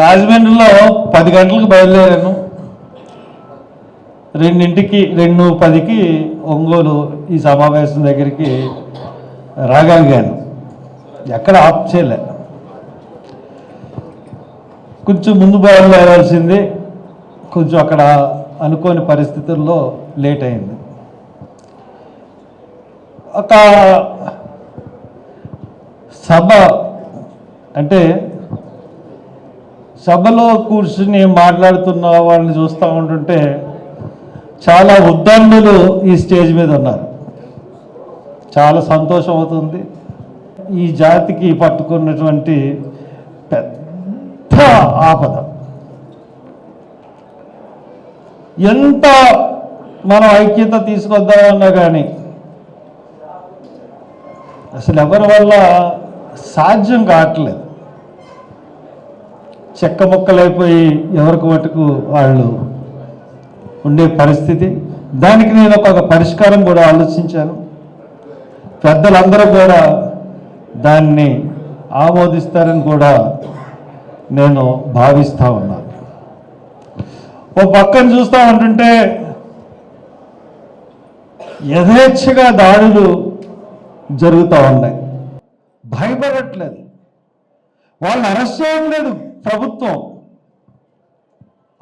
రాజమండ్రిలో పది గంటలకు బయలుదేరాను. రెండింటికి రెండు పదికి ఒంగోలు ఈ సమావేశం దగ్గరికి రాగలిగాను. ఎక్కడ ఆప్ చేయలే. కొంచెం ముందు బయలుదేరాల్సింది. కొంచెం అక్కడ అనుకోని పరిస్థితుల్లో లేట్ అయింది. ఒక సభ అంటే సభలో కూర్చుని మాట్లాడుతున్న వాళ్ళని చూస్తూ ఉంటుంటే చాలా ఉద్దండులు ఈ స్టేజ్ మీద ఉన్నారు. చాలా సంతోషం అవుతుంది. ఈ జాతికి పట్టుకున్నటువంటి పెద్ద ఆపద. ఎంత మనం ఐక్యత తీసుకొద్దామన్నా కానీ అసలు ఎవరి వల్ల సాధ్యం కావట్లేదు. చెక్క ముక్కలైపోయి ఎవరికి మటుకు వాళ్ళు ఉండే పరిస్థితి. దానికి నేను ఒక పరిష్కారం కూడా ఆలోచించాను. పెద్దలందరూ కూడా దాన్ని ఆమోదిస్తారని కూడా నేను భావిస్తూ ఉన్నాను ఓ పక్కన చూస్తూ ఉంటుంటే యథేచ్ఛగా దాడులు జరుగుతూ ఉన్నాయి. భయపడట్లేదు. వాళ్ళని అరెస్ట్ చేయడం లేదు. ప్రభుత్వం.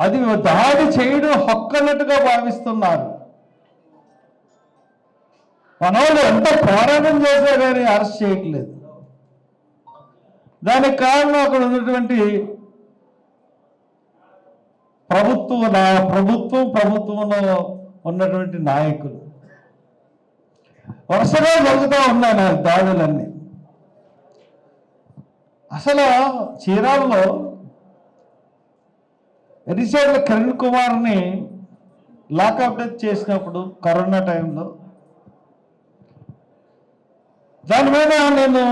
అది దాడి చేయడం హక్కన్నట్టుగా భావిస్తున్నారు. మన వాళ్ళు ఎంత పోరాటం చేసినా కానీ అరెస్ట్ చేయట్లేదు. దానికి కారణం అక్కడ ఉన్నటువంటి ప్రభుత్వ నా- ప్రభుత్వం ప్రభుత్వంలో ఉన్నటువంటి నాయకులు. వరుసగా జరుగుతూ ఉన్నాయి నా దాడులన్నీ. అసలు చీరాల్లో ఎడిషన్ల కిరణ్ కుమార్ని లాకప్ డెత్ చేసినప్పుడు కరోనా టైంలో. దాని మీద నేను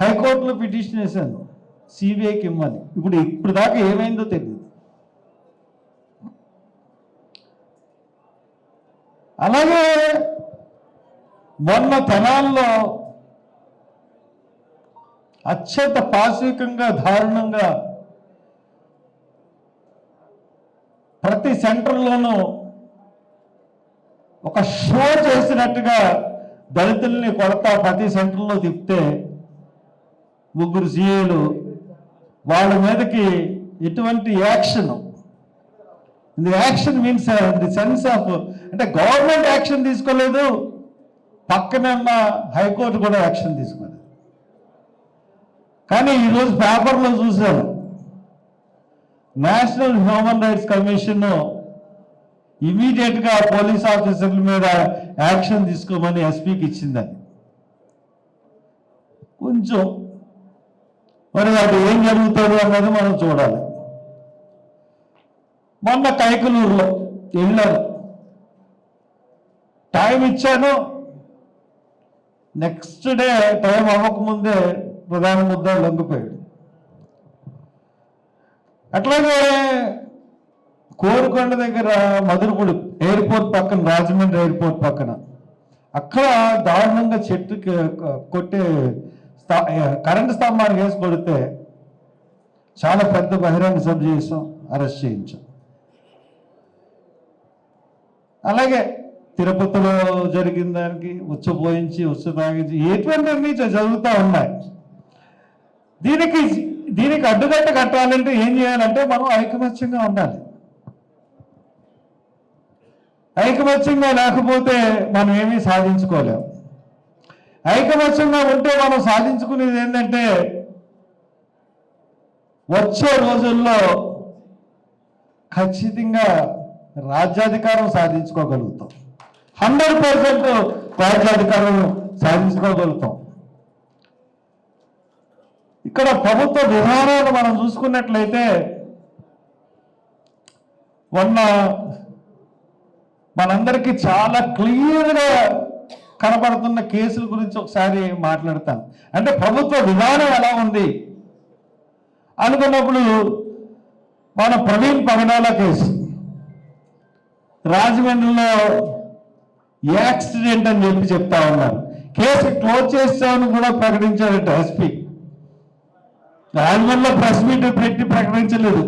హైకోర్టులో పిటిషన్ వేశాను. సిబిఐకి ఇమ్మని. ఇప్పుడు ఇప్పుడు దాకా ఏమైందో తెలియదు అలాగే మొన్న తెనాల్లో అత్యంత పాశవికంగా దారుణంగా ప్రతి సెంటర్లోనూ ఒక షో చేసినట్టుగా దళితుల్ని కొడతా ప్రతి సెంటర్లో తిప్పితే ముగ్గురు సీఏలు వాళ్ళ మీదకి ఎటువంటి action. The action means the sense of అంటే గవర్నమెంట్ యాక్షన్ తీసుకోలేదు పక్కనే ఉన్న హైకోర్టు కూడా యాక్షన్ తీసుకోలేదు. కానీ ఈరోజు పేపర్లో చూశాను నేషనల్ హ్యూమన్ రైట్స్ కమిషన్ ఇమీడియట్గా పోలీస్ ఆఫీసర్ల మీద యాక్షన్ తీసుకోమని ఎస్పీకి ఇచ్చిందని. కొంచెం మరి అది ఏం జరుగుతుంది అన్నది మనం చూడాలి. మొన్న కైకలూరులో వెళ్ళాను. టైం ఇచ్చాను. నెక్స్ట్ డే టైం అవ్వకముందే ప్రధాన ముద్ద లొంగిపోయాడు. అట్లాగే కోరుకొండ దగ్గర మధురపూడి ఎయిర్పోర్ట్ పక్కన రాజమండ్రి ఎయిర్పోర్ట్ పక్కన అక్కడ దారుణంగా చెట్టుకి కొట్టే స్థా కరెంటు స్తంభానికి వేసి కొడితే చాలా పెద్ద బహిరంగ సభ చేసాం అరెస్ట్ చేయించాం. అలాగే తిరుపతిలో జరిగిన దానికి ఉచ్చపోయించి ఉచ్చ తాగించి ఎటువంటివన్నీ జ- జరుగుతూ ఉన్నాయి? దీనికి దీనికి అడ్డుకట్ట కట్టాలంటే ఏం చేయాలంటే మనం ఐకమత్యంగా ఉండాలి. ఐకమత్యంగా లేకపోతే మనం ఏమీ సాధించుకోలేం. ఐకమత్యంగా ఉంటే మనం సాధించుకునేది ఏంటంటే వచ్చే రోజుల్లో ఖచ్చితంగా రాజ్యాధికారం సాధించుకోగలుగుతాం. హండ్రెడ్ పర్సెంట్ రాజ్యాధికారం సాధించుకోగలుగుతాం. ఇక్కడ ప్రభుత్వ విధానాలు మనం చూసుకున్నట్లయితే మొన్న మనందరికీ చాలా క్లియర్గా కనబడుతున్న కేసుల గురించి ఒకసారి మాట్లాడతాను. అంటే ప్రభుత్వ విధానం ఎలా ఉంది? అనుకున్నప్పుడు మన ప్రవీణ్ పగడాల కేసు. రాజమండ్రిలో యాక్సిడెంట్ అని చెప్పి చెప్తా ఉన్నారు. కేసు క్లోజ్ చేస్తామని కూడా ప్రకటించారట ఎస్పీ. రాజమండ్రిలో ప్రెస్ మీట్ పెట్టి ప్రకటించలేదు.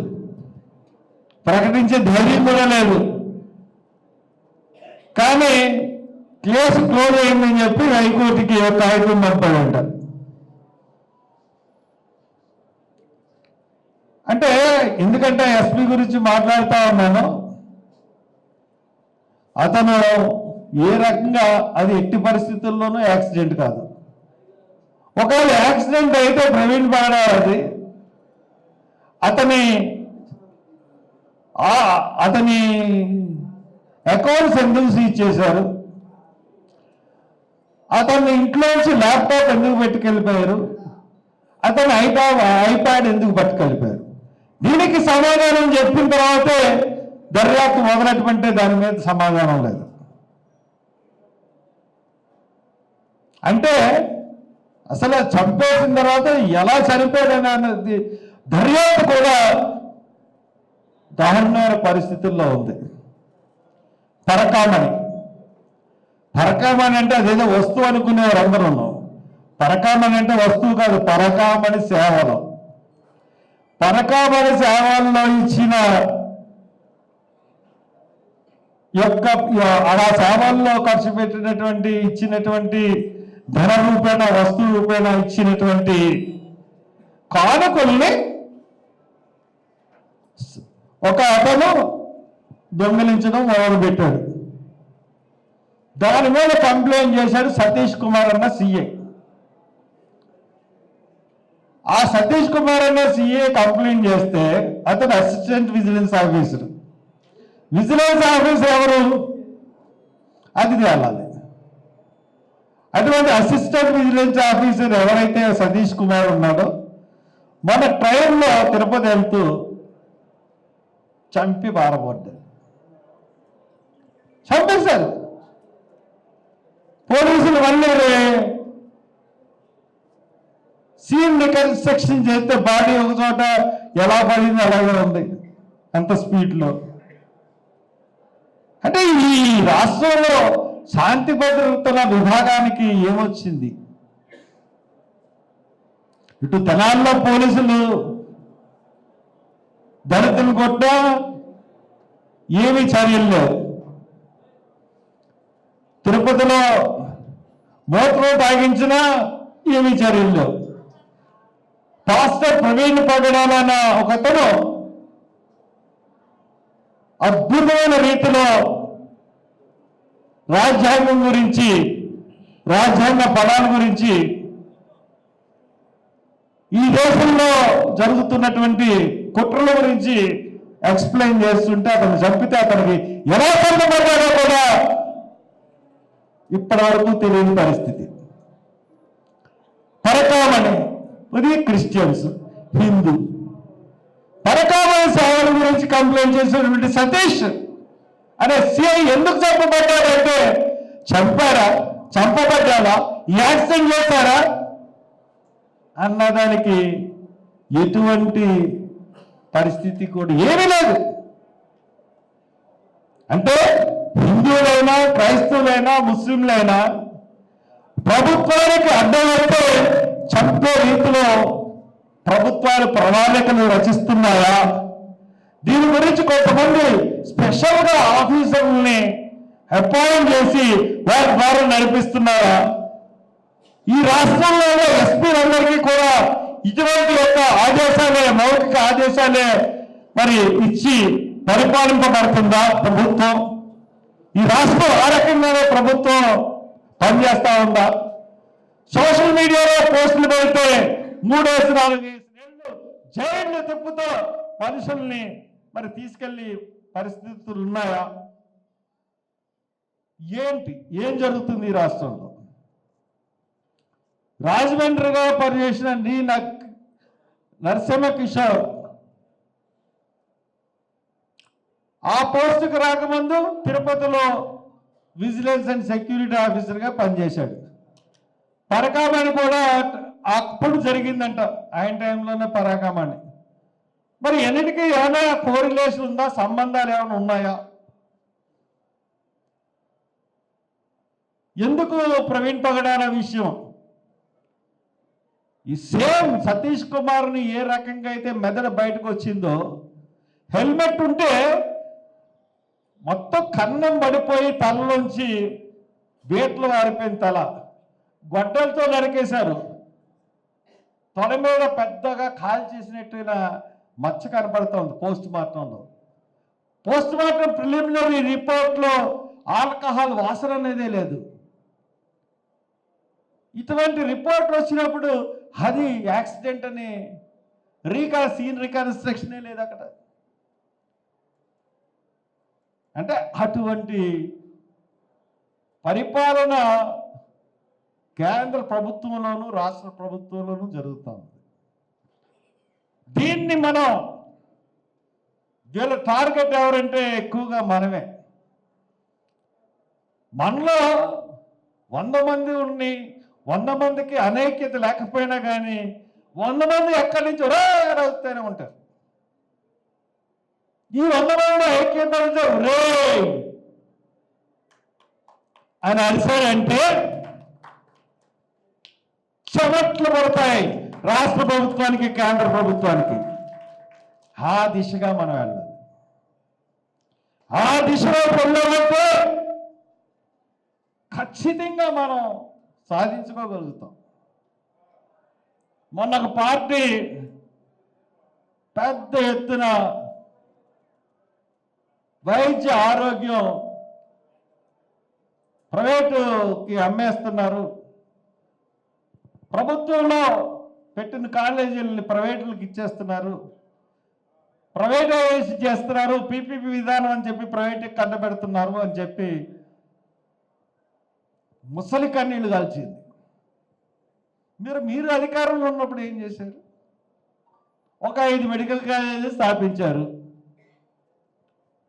ప్రకటించే ధైర్యం కూడా లేదు. కానీ కేసు క్లోజ్ అయిందని చెప్పి హైకోర్టుకి ఒక హైకోర్టు పంపాడంట అంటే ఎందుకంటే ఎస్పీ గురించి మాట్లాడుతూ ఉన్నాను. అతను ఏ రకంగా అది ఎట్టి పరిస్థితుల్లోనూ యాక్సిడెంట్ కాదు. ఒకవేళ యాక్సిడెంట్ అయితే ప్రవీణ్ బాడా అది అతని అతని అకౌంట్స్ ఎందుకు సీజ్ చేశారు? అతన్ని ఇంట్లోంచి ల్యాప్టాప్ ఎందుకు పెట్టుకెళ్ళిపోయారు? అతను ఐప్యాడ్ ఐప్యాడ్ ఎందుకు పట్టుకెళ్ళిపోయారు? దీనికి సమాధానం చెప్పిన తర్వాతే దర్యాప్తు మొదలెట్టుకుంటే దాని మీద సమాధానం లేదు. అంటే అసలు చంపేసిన తర్వాత ఎలా చనిపోయాడని అన్నది దర్యాప్తు కూడా దారుణమైన పరిస్థితుల్లో ఉంది. పరకామణి. పరకామణి అంటే అదేదో వస్తువు అనుకునేవారు అందరూ పరకామణి అంటే వస్తువు కాదు పరకామణి సేవలు. పరకామణి సేవల్లో ఇచ్చిన యొక్క ఆ సేవల్లో ఖర్చు పెట్టినటువంటి ఇచ్చినటువంటి ధన రూపేణ వస్తువు రూపేణ ఇచ్చినటువంటి కానుకల్ని ఒక అతను దొంగిలించడం మొదలుపెట్టాడు. దాని మీద కంప్లైంట్ చేశాడు సతీష్ కుమార్ అన్న సీఏ. ఆ సతీష్ కుమార్ అన్న సీఏ కంప్లైంట్ చేస్తే అతను assistant vigilance officer. Vigilance officer ఎవరు? అది తేలాలి అటువంటి అసిస్టెంట్ విజిలెన్స్ ఆఫీసర్ ఎవరైతే సతీష్ కుమార్ ఉన్నాడో మన ట్రైన్లో తిరుపతి వెళ్తూ చంపి పారబడ్డారు చంపేశారు పోలీసులు మళ్ళీ సీన్ రికన్స్ట్రక్షన్ చేస్తే బాడీ ఒక చోట ఎలా పడింది అలాగే ఉంది. అంత స్పీడ్లో. అంటే ఈ రాష్ట్రంలో శాంతి భద్రతల విభాగానికి ఏమొచ్చింది? ఇటు తెనాల్లో పోలీసులు దళితులు కొట్ట ఏమి చర్యలు లేవు. తిరుపతిలో మోటార్ తాగించినా ఏమి చర్యలు లేవు. పాస్టర్ ప్రవీణ్ పగడాలన్న ఒకతను అద్భుతమైన రీతిలో రాజ్యాంగం గురించి రాజ్యాంగ పదాల గురించి ఈ దేశంలో జరుగుతున్నటువంటి కుట్రల గురించి ఎక్స్ప్లెయిన్ చేస్తుంటే అతను చంపితే అతనికి ఎలా చంపబడ్డాడో కూడా ఇప్పటి వరకు తెలియని పరిస్థితి. పరకామని ఇది క్రిస్టియన్స్ హిందూ. పరకామని సేవల గురించి కంప్లైంట్ చేసినటువంటి సతీష్ అనే సిఐ ఎందుకు చంపబడ్డాడంటే చంపారా చంపబడ్డారా యాక్సిడెంట్ చేశారా అన్నదానికి ఎటువంటి పరిస్థితి కూడా ఏమీ లేదు. అంటే హిందువులైనా క్రైస్తవులైనా ముస్లింలైనా ప్రభుత్వానికి అడ్డమైతే చంపే రీతిలో ప్రభుత్వాలు ప్రణాళికలు రచిస్తున్నాయా? దీని గురించి కొంతమంది స్పెషల్గా ఆఫీసర్ని అపాయింట్ చేసి వారి ద్వారా నడిపిస్తున్నారా? ఈ రాష్ట్రంలోనే ఎస్పీలందరికీ కూడా ఇటువంటి యొక్క ఆదేశాలే మౌలిక ఆదేశాలే మరి ఇచ్చి పరిపాలింపబడుతుందా ప్రభుత్వం? ఈ రాష్ట్రం ఆ రకంగానే ప్రభుత్వం పనిచేస్తా ఉందా? సోషల్ మీడియాలో పోస్టులు పెడితే మూడేసి నాలుగు జైళ్ళు తిప్పుతో మనుషుల్ని మరి తీసుకెళ్ళి పరిస్థితులు ఉన్నాయా? ఏంటి? ఏం జరుగుతుంది ఈ రాష్ట్రంలో? రాజమండ్రిగా పనిచేసిన నీ నరసింహ కిషోర్ ఆ పోస్టుకు రాకముందు తిరుపతిలో విజిలెన్స్ అండ్ సెక్యూరిటీ ఆఫీసర్గా పనిచేశాడు. పరకామణి కూడా అప్పుడు జరిగిందంట. ఆయన టైంలోనే పరాకామణి మరి ఎన్నిటికి ఏమైనా కోరిలేషన్ ఉందా సంబంధాలు ఏమైనా ఉన్నాయా? ఎందుకు ప్రవీణ్ పగడాల విషయం? ఈ సేమ్ సతీష్ కుమార్ని ఏ రకంగా అయితే మెదడు బయటకు వచ్చిందో హెల్మెట్ ఉంటే మొత్తం కన్నం పడిపోయి తలలోంచి బేట్లు ఆరిపోయిన తల. గొడ్డలతో నరికేశారు. తొడ మీద పెద్దగా కాల్ చేసినట్టుగా మచ్చ కనబడుతోంది పోస్ట్ మార్టంలో పోస్ట్ మార్టం ప్రిలిమినరీ రిపోర్ట్లో ఆల్కహాల్ వాసన అనేదే లేదు. ఇటువంటి రిపోర్ట్లు వచ్చినప్పుడు అది యాక్సిడెంట్ అని రీకా సీన్ రికన్స్ట్రక్షనే లేదు అక్కడ. అంటే అటువంటి పరిపాలన కేంద్ర ప్రభుత్వంలోనూ రాష్ట్ర ప్రభుత్వంలోనూ జరుగుతూ ఉంది దీన్ని మనం వీళ్ళ టార్గెట్ ఎవరంటే ఎక్కువగా మనమే. మనలో వంద మంది ఉండి వంద మందికి అనైక్యత లేకపోయినా కానీ వంద మంది ఎక్కడి నుంచి రే అవుతూనే ఉంటారు. ఈ వంద మంది ఐక్యత రే అని అరిశారంటే చెమట్లు పడతాయి. రాష్ట్ర ప్రభుత్వానికి కేంద్ర ప్రభుత్వానికి. ఆ దిశగా మనం వెళ్ళాలి. ఆ దిశలో వెళ్ళాలంటే ఖచ్చితంగా మనం సాధించుకోగలుగుతాం. మొన్న ఒక పార్టీ పెద్ద ఎత్తున వైద్య ఆరోగ్యం ప్రైవేటుకి అమ్మేస్తున్నారు. ప్రభుత్వంలో పెట్టిన కాలేజీలని ప్రైవేటులకు ఇచ్చేస్తున్నారు. ప్రైవేటైజ్ చేస్తున్నారు. పీపీపీ విధానం అని చెప్పి ప్రైవేట్కి కట్టబెడుతున్నారు అని చెప్పి ముసలి కన్నీళ్ళు కాల్చింది. మీరు మీరు అధికారంలో ఉన్నప్పుడు ఏం చేశారు? ఒక ఐదు మెడికల్ కాలేజీలు స్థాపించారు.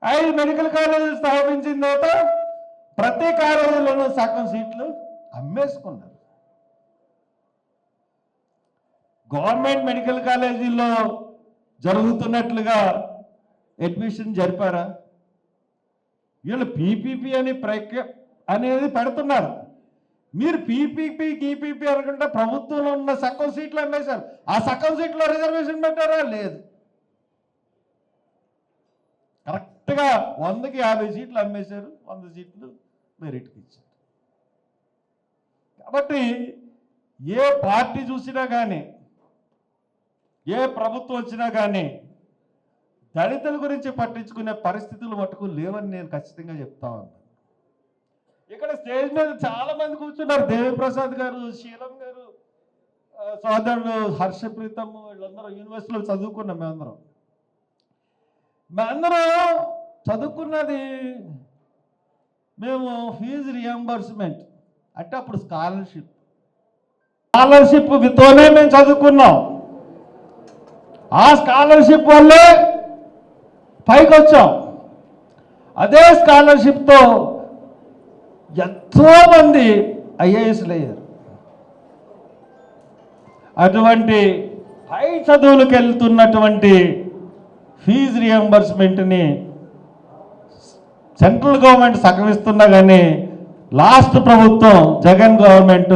ఐదు మెడికల్ కాలేజీలు స్థాపించిన తర్వాత ప్రతి కాలేజీలోనూ సగం సీట్లు అమ్మేసుకున్నారు. గవర్నమెంట్ మెడికల్ కాలేజీల్లో జరుగుతున్నట్లుగా అడ్మిషన్ జరిపారా? వీళ్ళు పీపీపీ అని ప్రఖ్య అనేది పెడుతున్నారు. మీరు పీపీపీ గీపీపీ అనుకుంటే ప్రభుత్వంలో ఉన్న సగం సీట్లు అమ్మేశారు. ఆ సగం సీట్లో రిజర్వేషన్ పెట్టారా? లేదు. కరెక్ట్గా వందకి యాభై సీట్లు అమ్మేశారు. వంద సీట్లు మెరిట్కి ఇచ్చారు. కాబట్టి ఏ పార్టీ చూసినా కానీ ఏ ప్రభుత్వం వచ్చినా కానీ దళితుల గురించి పట్టించుకునే పరిస్థితులు మటుకు లేవని నేను ఖచ్చితంగా చెప్తా ఉన్నాను ఇక్కడ స్టేజ్ మీద చాలా మంది కూర్చున్నారు. దేవిప్రసాద్ గారు శీలం గారు సోదరుడు హర్షప్రీతమ్ వీళ్ళందరూ యూనివర్సిటీలో చదువుకున్నాం మేమందరం. మేమందరం చదువుకున్నది మేము ఫీజు రియంబర్స్మెంట్ అంటే అప్పుడు స్కాలర్షిప్. స్కాలర్షిప్ తోనే మేము చదువుకున్నాం. ఆ స్కాలర్షిప్ వల్లే పైకి వచ్చాం అదే స్కాలర్షిప్తో ఎంతో మంది ఐఏఎస్లు అయ్యారు. అటువంటి హై చదువులకు వెళ్తున్నటువంటి ఫీజు రియంబర్స్మెంట్ని సెంట్రల్ గవర్నమెంట్ సగమిస్తున్నా కానీ లాస్ట్ ప్రభుత్వం జగన్ గవర్నమెంట్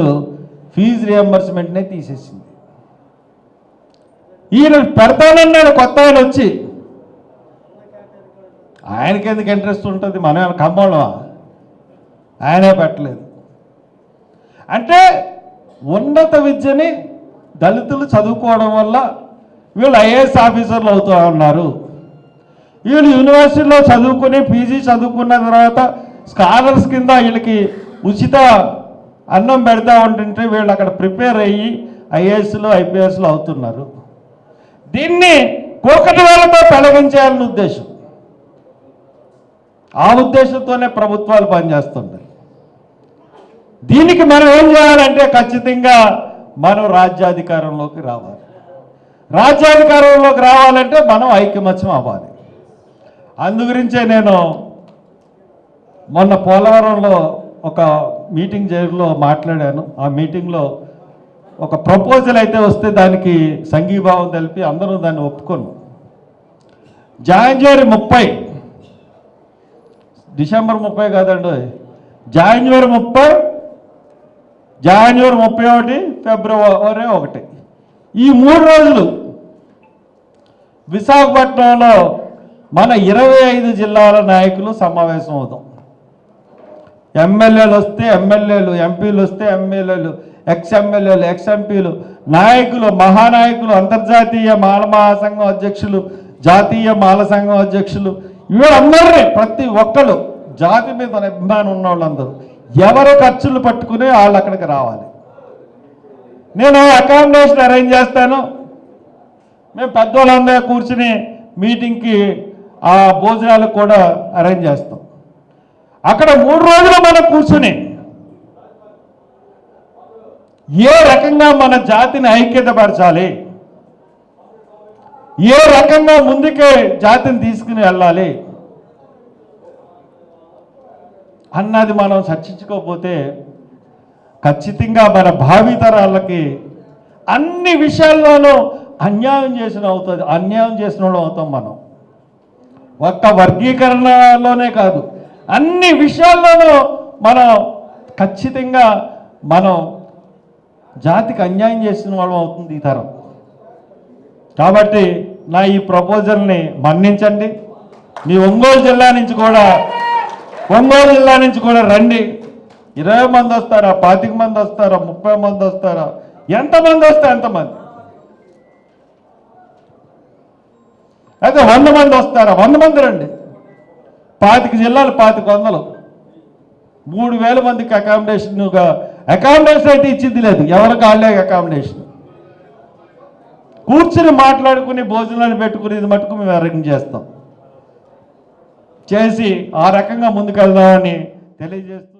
ఫీజు రియంబర్స్మెంట్నే తీసేసింది. ఈయన పెడతానన్నాడు కొత్త ఆయన వచ్చి. ఆయనకి ఎందుకు ఇంట్రెస్ట్ ఉంటుంది? మనం ఏమైనా కంబళమా ఆయనే పెట్టలేదు. అంటే ఉన్నత విద్యని దళితులు చదువుకోవడం వల్ల వీళ్ళు ఐఏఎస్ ఆఫీసర్లు అవుతూ ఉన్నారు. వీళ్ళు యూనివర్సిటీలో చదువుకుని పీజీ చదువుకున్న తర్వాత స్కాలర్స్ కింద వీళ్ళకి ఉచిత అన్నం పెడతా ఉంటుంటే వీళ్ళు అక్కడ ప్రిపేర్ అయ్యి ఐఏఎస్లు ఐపీఎస్లు అవుతున్నారు. దీన్ని కోకటి వాళ్ళతో పెಳగించాలన్న ఉద్దేశం. ఆ ఉద్దేశంతోనే ప్రభుత్వాలు పనిచేస్తున్నాయి దీనికి మనం ఏం చేయాలంటే ఖచ్చితంగా మనం రాజ్యాధికారంలోకి రావాలి. రాజ్యాధికారంలోకి రావాలంటే మనం ఐకమత్యం అవ్వాలి. అందు గురించే నేను మొన్న పోలవరంలో ఒక మీటింగ్ జైల్లో మాట్లాడాను. ఆ మీటింగ్లో ఒక ప్రపోజల్ అయితే వస్తే దానికి సంఘీభావం తెలిపి అందరూ దాన్ని ఒప్పుకొని. జాన్వరి ముప్పై. డిసెంబర్ ముప్పై కాదండి. జాన్వరి ముప్పై జాన్వరి ముప్పై ఒకటి ఫిబ్రవరి ఒకటి. ఈ మూడు రోజులు విశాఖపట్నంలో మన ఇరవై ఐదు జిల్లాల నాయకులు సమావేశం అవుతాం ఎమ్మెల్యేలు వస్తే ఎమ్మెల్యేలు ఎంపీలు వస్తే ఎమ్మెల్యేలు ఎక్స్ఎమ్మెల్యేలు ఎక్స్ఎంపీలు నాయకులు మహానాయకులు అంతర్జాతీయ మాల మహాసంఘం అధ్యక్షులు జాతీయ మాల సంఘం అధ్యక్షులు వీళ్ళందరినీ ప్రతి ఒక్కరు జాతి మీద అభిమానం ఉన్న వాళ్ళందరూ ఎవరు ఖర్చులు పట్టుకుని వాళ్ళు అక్కడికి రావాలి. నేను అకామిడేషన్ అరేంజ్ చేస్తాను. మేము పెద్దవాళ్ళందరూ కూర్చుని మీటింగ్కి ఆ భోజనాలకు కూడా అరేంజ్ చేస్తాం. అక్కడ మూడు రోజులు మనం కూర్చుని ఏ రకంగా మన జాతిని ఐక్యతపరచాలి? ఏ రకంగా ముందుకే జాతిని తీసుకుని వెళ్ళాలి? అన్నది మనం చర్చించుకోకపోతే ఖచ్చితంగా మన భావితరాలకి అన్ని విషయాల్లోనూ అన్యాయం చేసిన అవుతుంది అన్యాయం చేసిన వాళ్ళు అవుతాం మనం. ఒక్క వర్గీకరణలోనే కాదు అన్ని విషయాల్లోనూ మనం ఖచ్చితంగా మనం జాతికి అన్యాయం చేసిన వాళ్ళం అవుతుంది ఈ తరం. కాబట్టి నా ఈ ప్రపోజల్ని మన్నించండి. మీ ఒంగోలు జిల్లా నుంచి కూడా ఒంగోలు జిల్లా నుంచి కూడా రండి. ఇరవై మంది వస్తారా? పాతిక మంది వస్తారా? ముప్పై మంది వస్తారా? ఎంతమంది వస్తే ఎంతమంది అయితే వంద మంది వస్తారా? వంద మంది రండి. పాతిక జిల్లాలు పాతిక వందలు. మూడు వేల మందికి అకామిడేషన్గా అకామిడేషన్ అయితే ఇచ్చింది లేదు. ఎవరికి వాళ్ళే అకామిడేషన్ కూర్చుని మాట్లాడుకుని భోజనాలు పెట్టుకునేది ఇది మటుకు మేము అరేంజ్ చేస్తాం. చేసి ఆ రకంగా ముందుకెళ్దామని తెలియజేస్తూ